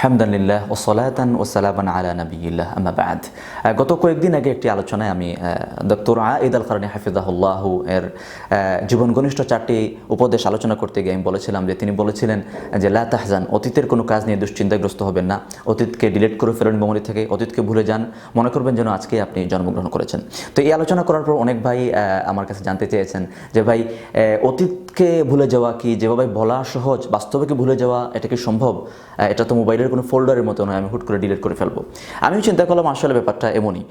আলহামদুলিল্লাহ ও সলাতান ও সালাবান আলা নবীল্লাহ আমা বাদ। আহ, গত কয়েকদিন আগে একটি আলোচনায় আমি ডক্টর আঈদ আল কারণী হাফিজাহুল্লাহ এর জীবন ঘনিষ্ঠ চারটি উপদেশ আলোচনা করতে গিয়ে আমি বলেছিলাম যে তিনি বলেছিলেন যে লা তাহজান অতীতের কোনো কাজ নিয়ে দুশ্চিন্তাগ্রস্ত হবেন না। অতীতকে ডিলিট করে ফেলেন মেমোরি থেকে অতীতকে ভুলে যান। মনে করবেন যেন আজকে আপনি জন্মগ্রহণ করেছেন। তো এই আলোচনা করার পর অনেক ভাই আমার কাছে জানতে চেয়েছেন যে ভাই অতীতকে ভুলে যাওয়া কি যেভাবে বলা সহজ বাস্তবে কি ভুলে যাওয়া এটা কি সম্ভব? এটা তো মোবাইলের কোনো ফোল্ডারের মতো নয় আমি হুট করে ডিলিট করে ফেলব। আমি চিন্তা করলাম, আসলে ব্যাপারটা এমনই।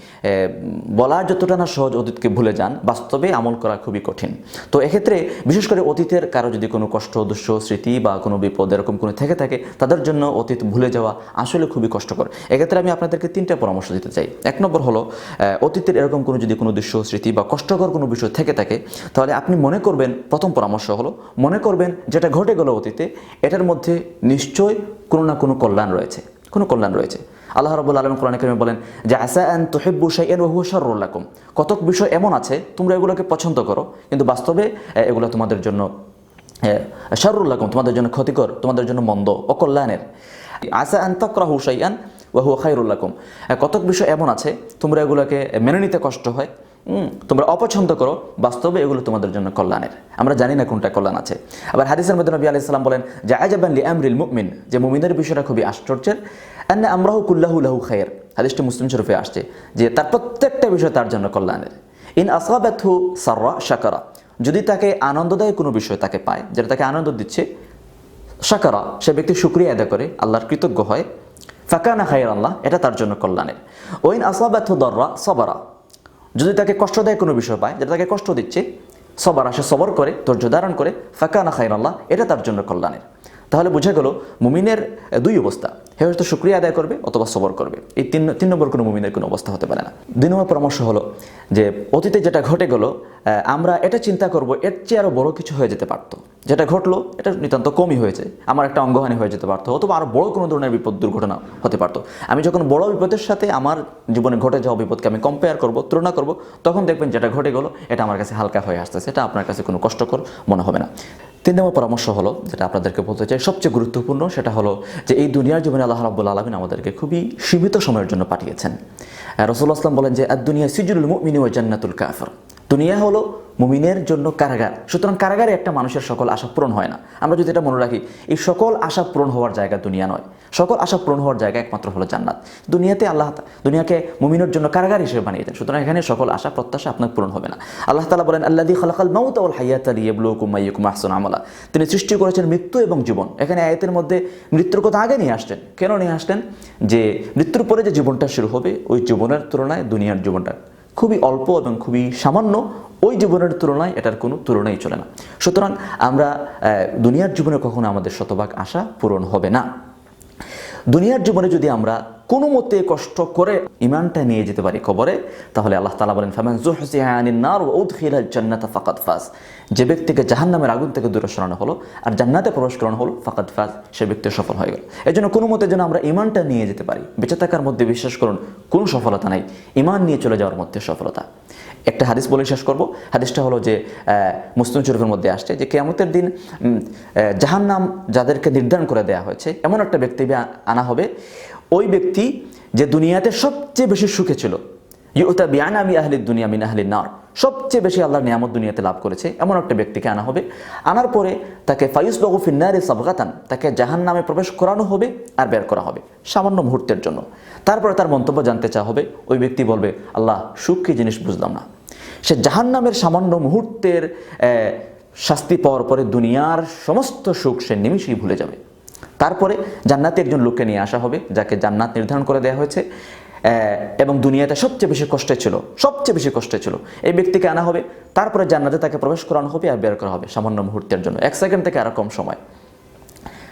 বলার যতটা না সহজ, অতীতকে ভুলে যান। বাস্তবে আমল করা খুবই কঠিন। তো এক্ষেত্রে বিশেষ করে অতীতের কারও যদি কোনো কষ্ট, দুঃখ, স্মৃতি বা কোনো বিপদ এরকম কোনো থেকে থাকে, তাদের জন্য অতীত ভুলে যাওয়া আসলে খুবই কষ্টকর। এক্ষেত্রে আমি আপনাদেরকে তিনটা পরামর্শ দিতে চাই। এক নম্বর হলো অতীতের এরকম কোনো যদি কোনো দৃশ্য স্মৃতি বা কষ্টকর কোনো বিষয় থেকে থাকে, তাহলে আপনি মনে করবেন, প্রথম পরামর্শ হলো, মনে করবেন যেটা ঘটে গেল অতীতে, এটার মধ্যে নিশ্চয় কোনো না কোনো কল্যাণ রয়েছে, কোনো কল্যাণ রয়েছে। আল্লাহ রাবুল আলম কোরআন বলেন, যে আসা আন তোহেব্বু শাইয়ান ওহু শারুল্লাকুম কতক বিষয় এমন আছে, তোমরা এগুলোকে পছন্দ করো, কিন্তু বাস্তবে এগুলো তোমাদের জন্য শারুল্লাকুম তোমাদের জন্য ক্ষতিকর, তোমাদের জন্য মন্দ, অকল্যাণের। আসা আন তকরাহু শাইয়ান ওহু খাইরুল্লাকুম কতক বিষয় এমন আছে, তোমরা এগুলোকে মেনে নিতে কষ্ট হয় তোমরা অপছন্দ করো, বাস্তবে এগুলো তোমাদের জন্য কল্যাণের। আমরা জানি না কোনটা কল্যাণ আছে। আবার হাদিসের মধ্যে নবী আলাইহিস সালাম বলেন, যে আজাবান লি আমরিল মুমিন যে মুমিনের বিষয়টা খুবই আশ্চর্যের। আন্না আমরাহু কুল্লাহু লাহু খায়ের হাদিসটি মুসলিম শরীফে আসছে, যে তার প্রত্যেকটা বিষয় তার জন্য কল্যাণের। ইন আসাবাথু সাররা শাকারা যদি তাকে আনন্দদায়ক কোনো বিষয় তাকে পায়, যেটা তাকে আনন্দ দিচ্ছে, শাকারা, সে ব্যক্তি শুক্রিয়া আদায় করে, আল্লাহর কৃতজ্ঞ হয়, ফাকানা খাইর আল্লাহ এটা তার জন্য কল্যাণের। ওইন আসাবাথু দররা সবারা যদি তাকে কষ্টদায়ক কোনো বিষয় পায়, যেটা তাকে কষ্ট দিচ্ছে, সবার আসে সবর করে, ধৈর্য ধারণ করে, ফাঁকানা খাইন আল্লাহ এটা তার জন্য কল্যাণের। তাহলে বোঝা গেল, মুমিনের দুই অবস্থা। হে হয়তো শুক্রিয়া আদায় করবে অথবা সবর করবে। এই তিন তিন নম্বর কোনো মুমিনের কোনো অবস্থা হতে পারে না। দুই নম্বর পরামর্শ হলো যে, অতীতে যেটা ঘটে গেল আমরা এটা চিন্তা করব, এর চেয়ে আরও বড় কিছু হয়ে যেতে পারতো। যেটা ঘটলো, এটা নিতান্ত কমই হয়েছে। আমার একটা অঙ্গহানি হয়ে যেতে পারতো, অথবা আরও বড় কোনো ধরনের বিপদ দুর্ঘটনা হতে পারতো। আমি যখন বড় বিপদের সাথে আমার জীবনে ঘটে যাওয়া বিপদকে আমি কম্পেয়ার করব, তুলনা করব, তখন দেখবেন যেটা ঘটে গেলো, এটা আমার কাছে হালকা হয়ে আসতেছে। এটা আপনার কাছে কোনো কষ্টকর মনে হবে না। তিন নম্বর পরামর্শ হলো, যেটা আপনাদেরকে বলতে চাই, সবচেয়ে গুরুত্বপূর্ণ সেটা হলো যে এই দুনিয়ার জীবনে আল্লাহ রাব্বুল আলমিন আমাদেরকে খুবই সীমিত সময়ের জন্য পাঠিয়েছেন। রসুল আসলাম বলেন যে দুনিয়া সিজুল মুমিনী ও জান্নাতুল কাফর। দুনিয়া হলো মুমিনের জন্য কারাগার। সুতরাং কারাগারে একটা মানুষের সকল আশা পূরণ হয় না। আমরা যদি এটা মনে রাখি, এই সকল আশা পূরণ হওয়ার জায়গা দুনিয়া নয়। সকল আশা পূরণ হওয়ার জায়গা একমাত্র হলো জান্নাত। দুনিয়াতে আল্লাহ দুনিয়াকে মুমিনের জন্য কারাগার হিসেবে বানিয়ে দেন। সুতরাং এখানে সকল আশা, প্রত্যাশা আপনার পূরণ হবে না। আল্লাহ তালা বলেন আল্লাহ খালাকাল মাউত আল হাইয়াত আলী এবলুকুম মাইকুম আহসন আমলা। তিনি সৃষ্টি করেছেন মৃত্যু এবং জীবন। এখানে আয়াতের মধ্যে মৃত্যুর কথা আগে নিয়ে আসলেন কেন নিয়ে আসলেন? যে মৃত্যুর পরে যে জীবনটা শুরু হবে, ওই জীবনের তুলনায় দুনিয়ার জীবনটা খুবই অল্প এবং খুবই সামান্য, ওই জীবনের তুলনায় এটার কোনো তুলনাই চলে না। সুতরাং আমরা দুনিয়ার জীবনে কখনো আমাদের শতভাগ আশা পূরণ হবে না। দুনিয়ার জীবনে যদি আমরা কোনো মতে কষ্ট করে ইমানটা নিয়ে যেতে পারি কবরে, তাহলে আল্লাহ তালা বলেন, ফামান জুহসিহানিন নার উদখিল জান্নাত ফাকাত ফাজ। যে ব্যক্তিকে জাহান্নামের আগুন থেকে দূরে সরানো হলো আর জান্নাতে প্রবেশ করানো হলো ফাকাত ফাজ, সে ব্যক্তি সফল হয়ে গেল। এই জন্য কোনো মতে যেন আমরা ইমানটা নিয়ে যেতে পারি। বেঁচে থাকার মধ্যে বিশ্বাস করুন, কোনো সফলতা নাই। ইমান নিয়ে চলে যাওয়ার মধ্যে সফলতা। একটা হাদিস বলে শেষ করব। হাদিসটা হলো যে মুসলিম শরীফের মধ্যে আসছে যে, কেয়ামতের দিন জাহান নাম যাদেরকে নির্ধারণ করে দেওয়া হয়েছে, এমন একটা ব্যক্তি আনা হবে। ওই ব্যক্তি যে দুনিয়াতে সবচেয়ে বেশি সুখে ছিল। ইউতা বিয়ান আমি আহলি দুনিয়া মিন আহলি নার। সবচেয়ে বেশি আল্লাহর নিয়ামত দুনিয়াতে লাভ করেছে, এমন একটা ব্যক্তিকে আনা হবে। আনার পরে তাকে ফাইস বাবু ফিন্নারে সাবগাতান, তাকে জাহান নামে প্রবেশ করানো হবে আর বের করা হবে, সামান্য মুহূর্তের জন্য। তারপরে তার মন্তব্য জানতে চা হবে, ওই ব্যক্তি বলবে, আল্লাহ, সুখ কি জিনিস বুঝলাম না। সে জাহান নামের সামান্য মুহূর্তের শাস্তি পাওয়ার পরে দুনিয়ার সমস্ত সুখ সে নিমিশেই ভুলে যাবে। তারপরে জান্নাতে একজন লোককে নিয়ে আসা হবে, যাকে জান্নাত নির্ধারণ করে দেওয়া হয়েছে। এবং দুনিয়াতে সবচেয়ে বেশি কষ্টে ছিল, সবচেয়ে বেশি কষ্টে ছিল। এই ব্যক্তিকে আনা হবে, তারপরে জান্নাতে তাকে প্রবেশ করানো হবে আর বের করা হবে সামান্য মুহূর্তের জন্য। এক সেকেন্ড থেকে আরও কম সময়।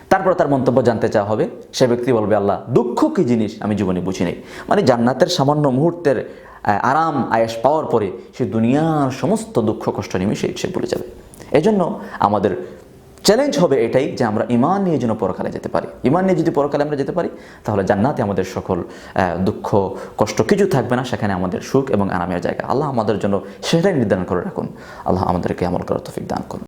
তারপর তার মন্তব্য জানতে চাওয়া হবে, সে ব্যক্তি বলবে, আল্লাহ, দুঃখ কি জিনিস? আমি জীবনে বুঝি নেই। মানে জান্নাতের সামান্য মুহূর্তের আরাম আয়েস পাওয়ার পরে সে দুনিয়ার সমস্ত দুঃখ, কষ্ট নিমিশে সে ভুলে যাবে। এজন্য আমাদের চ্যালেঞ্জ হবে এটাই যে আমরা ইমান নিয়ে যেন পরকালে যেতে পারি। ইমান নিয়ে যদি পরকালে আমরা যেতে পারি, তাহলে জান্নাতে আমাদের সকল দুঃখ, কষ্ট কিছু থাকবে না, সেখানে আমাদের সুখ এবং আরামের জায়গা। আল্লাহ আমাদের জন্য সেটাই নির্ধারণ করে রাখুন। আল্লাহ আমাদেরকে আমল করার তফিক দান করুন।